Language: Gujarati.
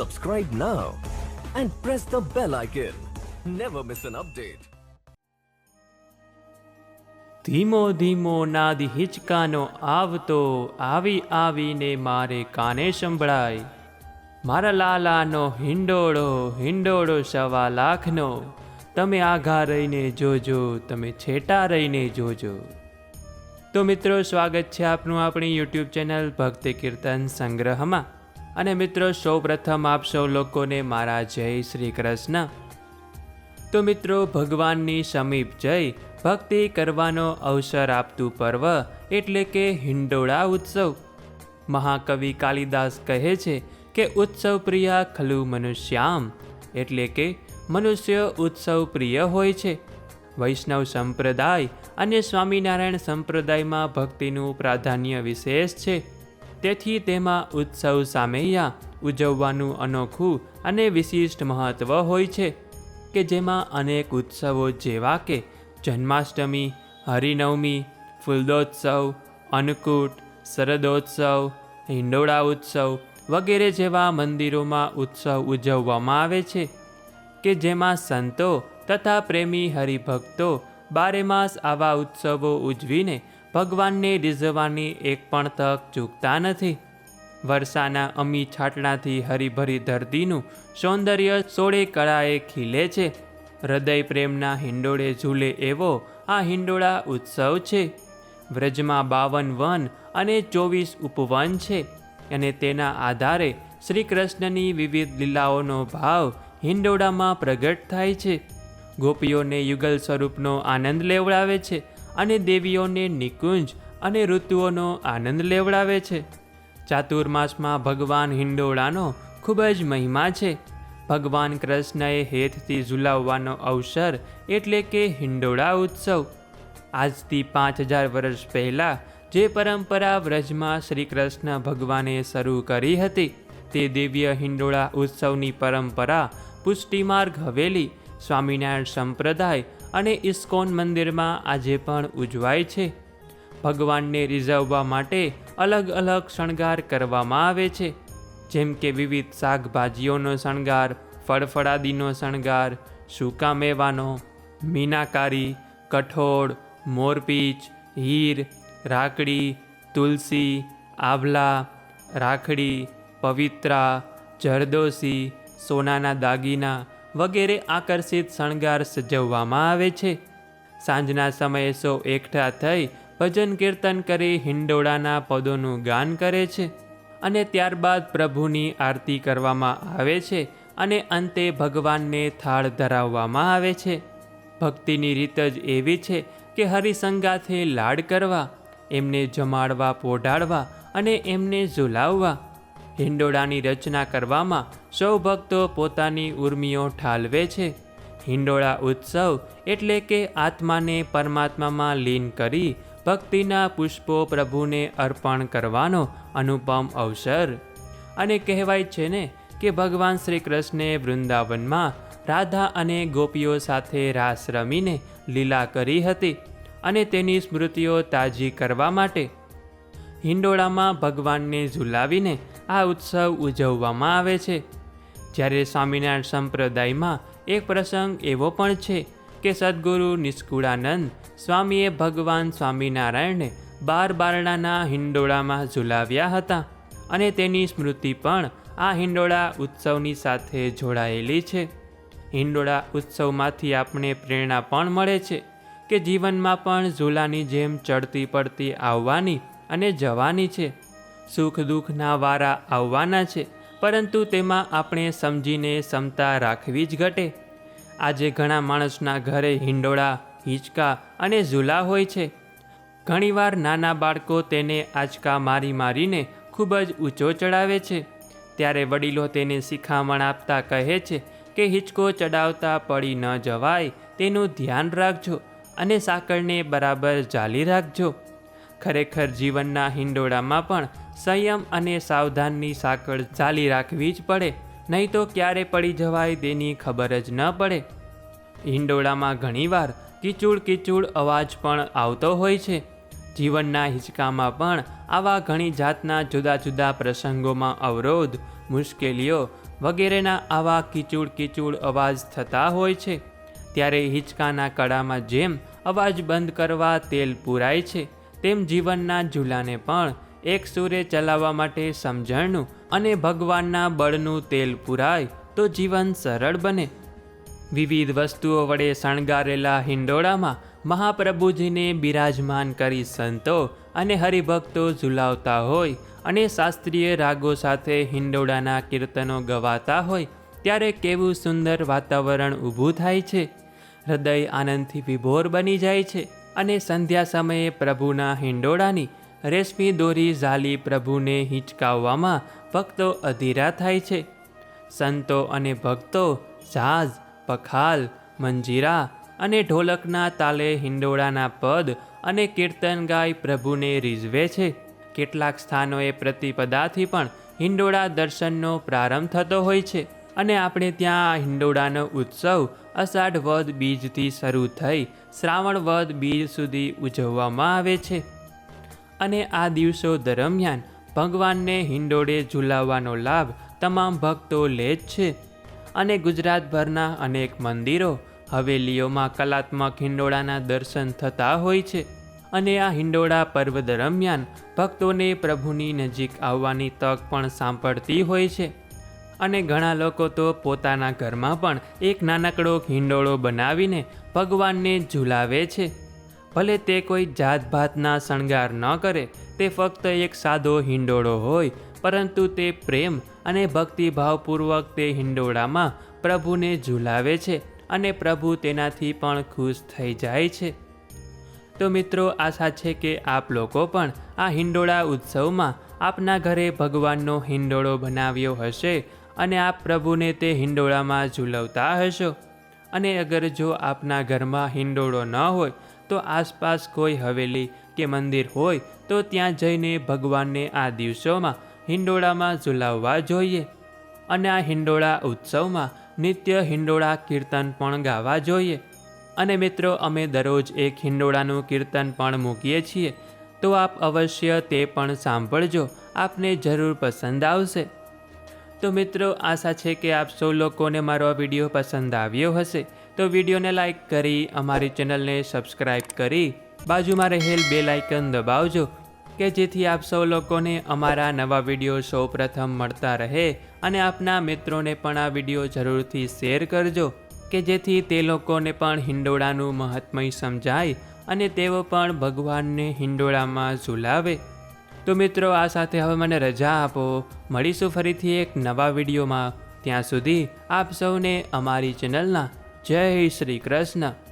Subscribe now and press the bell icon. Never miss an update. ધીમો ધીમો નાદ હિચકાનો આવતો, આવી આવીને મારે કાને સંભળાય મારા લાલાનો હિંડોળો હિંડોળો સવા લાખનો તમે આઘા રહીને જોજો, તમે છેટા રહીને જોજો તો મિત્રો, સ્વાગત છે આપનું આપણી યુટ્યુબ ચેનલ ભક્તિ કીર્તન સંગ્રહમાં અને મિત્રો, સૌપ્રથમ આપ સૌ લોકોને મારા જય શ્રી કૃષ્ણ. તો મિત્રો, ભગવાનની સમીપ જઈ ભક્તિ કરવાનો અવસર આપતું પર્વ એટલે કે હિંડોળા ઉત્સવ. મહાકવિ કાલિદાસ કહે છે કે ઉત્સવ પ્રિયા ખલુ મનુષ્યામ એટલે કે મનુષ્ય ઉત્સવ પ્રિય હોય છે. વૈષ્ણવ સંપ્રદાય અને સ્વામિનારાયણ સંપ્રદાયમાં ભક્તિનું પ્રાધાન્ય વિશેષ છે. તેથી તેમાં ઉત્સવ સામૈયા, ઉજવવાનું અનોખું અને વિશિષ્ટ મહત્ત્વ હોય છે, કે જેમાં અનેક ઉત્સવો જેવા કે જન્માષ્ટમી, હરિનવમી, ફૂલદોત્સવ, અન્નકૂટ, શરદોત્સવ, હિંડોળા ઉત્સવ વગેરે જેવા મંદિરોમાં ઉત્સવ ઉજવવામાં આવે છે, કે જેમાં સંતો તથા પ્રેમી હરિભક્તો બારેમાસ આવા ઉત્સવો ઉજવીને ભગવાનને રીઝવવાની એક પણ તક ચૂકતા નથી. વર્ષાના અમી છાટણાથી હરીભરી ધરતીનું સૌંદર્ય સોળે કળાએ ખીલે છે. હૃદય પ્રેમના હિંડોળે ઝૂલે એવો આ હિંડોળા ઉત્સવ છે. વ્રજમાં બાવન વન અને ચોવીસ ઉપવન છે અને તેના આધારે શ્રી કૃષ્ણની વિવિધ લીલાઓનો ભાવ હિંડોળામાં પ્રગટ થાય છે. ગોપીઓને યુગલ સ્વરૂપનો આનંદ લેવડાવે છે. અને દેવીઓને નિકુંજ અને ઋતુઓનો આનંદ લેવડાવે છે. ચાતુર્માસમાં ભગવાન હિંડોળાનો ખૂબ જ મહિમા છે. ભગવાન કૃષ્ણએ હેતથી ઝુલાવવાનો અવસર એટલે કે હિંડોળા ઉત્સવ. આજથી પાંચ હજાર વર્ષ પહેલાં જે પરંપરા વ્રજમાં શ્રી કૃષ્ણ ભગવાને શરૂ કરી હતી, તે દિવ્ય હિંડોળા ઉત્સવની પરંપરા પુષ્ટિમાર્ગ હવેલી, સ્વામિનારાયણ સંપ્રદાય અને ઇસ્કોન મંદિરમાં આજે પણ ઉજવાય છે. ભગવાનને રીઝવવા માટે અલગ અલગ શણગાર કરવામાં આવે છે. જેમ કે વિવિધ શાકભાજીઓનો શણગાર, ફળફળાદીનો શણગાર, સૂકા મેવાનો, મીનાકારી, કઠોળ, મોરપીચ, હીર, રાખડી, તુલસી, આભલા, રાખડી, પવિત્રા, જરદોશી, સોનાના દાગીના વગેરે આકર્ષિત શણગાર સજવવામાં આવે છે. સાંજના સમયે સૌ એકઠા થઈ ભજન કીર્તન કરી હિંડોળાના પદોનું ગાન કરે છે અને ત્યારબાદ પ્રભુની આરતી કરવામાં આવે છે અને અંતે ભગવાનને થાળ ધરાવવામાં આવે છે. ભક્તિની રીત જ એવી છે કે હરિસંગાથે લાડ કરવા, એમને જમાડવા, પોઢાડવા અને એમને ઝુલાવવા હિંડોળાની રચના કરવામાં સૌ ભક્તો પોતાની ઉર્મિઓ ઠાલવે છે. હિંડોળા ઉત્સવ એટલે કે આત્માને પરમાત્મામાં લીન કરી ભક્તિના પુષ્પો પ્રભુને અર્પણ કરવાનો અનુપમ અવસર. અને કહેવાય છે ને કે ભગવાન શ્રી કૃષ્ણે વૃંદાવનમાં રાધા અને ગોપીઓ સાથે રાસ રમીને લીલા કરી હતી અને તેની સ્મૃતિઓ તાજી કરવા માટે હિંડોળામાં ભગવાનને ઝુલાવીને આ ઉત્સવ ઉજવવામાં આવે છે. જ્યારે સ્વામિનારાયણ સંપ્રદાયમાં એક પ્રસંગ એવો પણ છે કે સદગુરુ નિષ્કુળાનંદ સ્વામીએ ભગવાન સ્વામિનારાયણને બાર બારણાના હિંડોળામાં ઝુલાવ્યા હતા અને તેની સ્મૃતિ પણ આ હિંડોળા ઉત્સવની સાથે જોડાયેલી છે. હિંડોળા ઉત્સવમાંથી આપણે પ્રેરણા પણ મળે છે કે જીવનમાં પણ ઝૂલાની જેમ ચડતી પડતી આવવાની અને જવાની છે. સુખ દુઃખના વારા આવવાના છે, પરંતુ તેમાં આપણે સમજીને ક્ષમતા રાખવી જ ઘટે. આજે ઘણા માણસના ઘરે હિંડોળા, હિંચકા અને ઝૂલા હોય છે. ઘણીવાર નાના બાળકો તેને આંચકા મારી મારીને ખૂબ જ ઊંચો ચડાવે છે. ત્યારે વડીલો તેને શિખામણ આપતા કહે છે કે, હિંચકો ચડાવતા પડી ન જવાય, તેનું ધ્યાન રાખજો અને સાંકળને બરાબર જાલી રાખજો. ખરેખર જીવનના હિંડોળામાં પણ સંયમ અને સાવધાનની સાંકળ ચાલી રાખવી જ પડે, નહીં તો ક્યારે પડી જવાય તેની ખબર જ ન પડે. હિંડોળામાં ઘણીવાર કિચૂડ કિચૂડ અવાજ પણ આવતો હોય છે. જીવનના હિંચકામાં પણ આવા ઘણી જાતના જુદા જુદા પ્રસંગોમાં અવરોધ, મુશ્કેલીઓ વગેરેના આવા કિચૂડ કિચૂડ અવાજ થતા હોય છે. ત્યારે હિંચકાના કડામાં જેમ અવાજ બંધ કરવા તેલ પૂરાય છે, તેમ જીવનના ઝૂલાને પણ એક સૂરે ચલાવવા માટે સમજણનું અને ભગવાનના બળનું તેલ પૂરાય તો જીવન સરળ બને. વિવિધ વસ્તુઓ વડે શણગારેલા હિંડોળામાં મહાપ્રભુજીને બિરાજમાન કરી સંતો અને હરિભક્તો ઝુલાવતા હોય અને શાસ્ત્રીય રાગો સાથે હિંડોળાના કીર્તનો ગવાતા હોય ત્યારે કેવું સુંદર વાતાવરણ ઊભું થાય છે. હૃદય આનંદથી વિભોર બની જાય છે અને સંધ્યા સમયે પ્રભુના હિંડોળાની રેશમી દોરી ઝાલી પ્રભુને હિંચકાવવામાં ભક્તો અધીરા થાય છે. સંતો અને ભક્તો ઝાઝ, પખાલ, મંજીરા અને ઢોલકના તાલે હિંડોળાના પદ અને કીર્તન ગાય પ્રભુને રીઝવે છે. કેટલાક સ્થાનોએ પ્રતિપદાથી પણ હિંડોળા દર્શનનો પ્રારંભ થતો હોય છે અને આપણે ત્યાં હિંડોળાનો ઉત્સવ અષાઢ વદ બીજથી શરૂ થઈ શ્રાવણ વદ બીજ સુધી ઉજવવામાં આવે છે. અને આ દિવસો દરમિયાન ભગવાનને હિંડોળે ઝુલાવવાનો લાભ તમામ ભક્તો લે જ છે. અને ગુજરાતભરના અનેક મંદિરો હવેલીઓમાં કલાત્મક હિંડોળાના દર્શન થતા હોય છે. અને આ હિંડોળા પર્વ દરમિયાન ભક્તોને પ્રભુની નજીક આવવાની તક પણ સાંપડતી હોય છે. અને ઘણા લોકો તો પોતાના ઘરમાં પણ એક નાનકડો હિંડોળો બનાવીને ભગવાનને ઝુલાવે છે. ભલે તે કોઈ જાતભાતના શણગાર ન કરે, તે ફક્ત એક સાદો હિંડોળો હોય, પરંતુ તે પ્રેમ અને ભક્તિભાવપૂર્વક તે હિંડોળામાં પ્રભુને ઝુલાવે છે અને પ્રભુ તેનાથી પણ ખુશ થઈ જાય છે. તો મિત્રો, આશા છે કે આપ લોકો પણ આ હિંડોળા ઉત્સવમાં આપના ઘરે ભગવાનનો હિંડોળો બનાવ્યો હશે અને આપ પ્રભુને તે હિંડોળામાં ઝૂલવતા હશો. અને અગર જો આપના ઘરમાં હિંડોળો ન હોય તો આસપાસ કોઈ હવેલી કે મંદિર હોય તો ત્યાં જઈને ભગવાનને આ દિવસોમાં હિંડોળામાં ઝુલાવવા જોઈએ. અને આ હિંડોળા ઉત્સવમાં નિત્ય હિંડોળા કીર્તન પણ ગાવા જોઈએ. અને મિત્રો, અમે દરરોજ એક હિંડોળાનું કીર્તન પણ મૂકીએ છીએ. તો આપ અવશ્ય તે પણ સાંભળજો. આપને જરૂર પસંદ આવશે. તો મિત્રો, આશા છે કે આપ સૌ લોકોને મારો આ વીડિયો પસંદ આવ્યો હશે. તો વિડીયોને લાઈક કરી, અમારી ચેનલને સબસ્ક્રાઇબ કરી, બાજુમાં રહેલ બે લાઇકન દબાવજો, કે જેથી આપ સૌ લોકોને અમારા નવા વીડિયો સૌપ્રથમ મળતા રહે અને આપના મિત્રોને પણ આ વીડિયો જરૂરથી શેર કરજો, કે જેથી તે લોકોને પણ હિંડોળાનું મહત્મય સમજાય અને તેઓ પણ ભગવાનને હિંડોળામાં ઝુલાવે. તો મિત્રો, આ સાથે હવે મને રજા આપો. મળીશું ફરીથી એક નવા વિડીયોમાં. ત્યાં સુધી આપ સૌને અમારી ચેનલના જય શ્રી કૃષ્ણ.